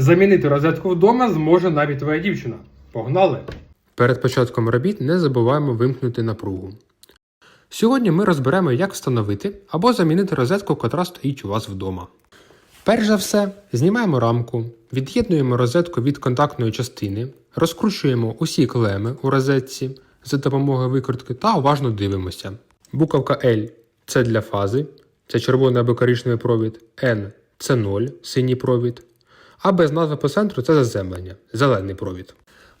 Замінити розетку вдома зможе навіть твоя дівчина. Погнали! Перед початком робіт не забуваємо вимкнути напругу. Сьогодні ми розберемо, як встановити або замінити розетку, котра стоїть у вас вдома. Перш за все, знімаємо рамку, від'єднуємо розетку від контактної частини, розкручуємо усі клеми у розетці за допомогою викрутки та уважно дивимося. Буковка L це для фази, це червоний або коричневий провід, N це 0, синій провід, а без назви по центру це заземлення, зелений провід.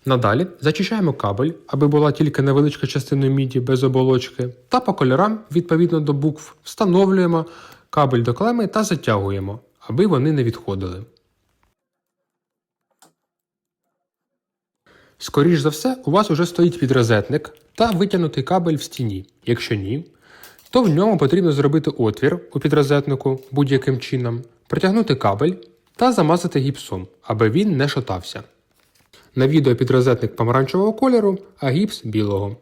Надалі зачищаємо кабель, аби була тільки невеличка частина міді без оболочки, та по кольорам, відповідно до букв, встановлюємо кабель до клеми та затягуємо, аби вони не відходили. Скоріш за все, у вас уже стоїть підрозетник та витягнутий кабель в стіні. Якщо ні, то в ньому потрібно зробити отвір у підрозетнику будь-яким чином, протягнути кабель та замазати гіпсом, аби він не шатався. На відео підрозетник помаранчевого кольору, а гіпс білого.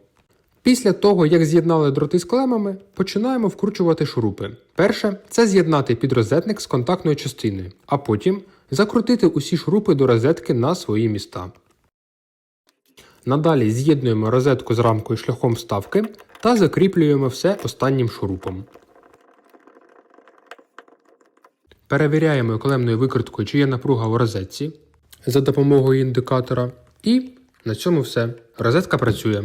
Після того, як з'єднали дроти з клемами, починаємо вкручувати шурупи. Перше це з'єднати підрозетник з контактною частиною, а потім закрутити усі шурупи до розетки на свої міста. Надалі з'єднуємо розетку з рамкою шляхом вставки та закріплюємо все останнім шурупом. Перевіряємо клемною викриткою, чи є напруга у розетці за допомогою індикатора. І на цьому все. Розетка працює.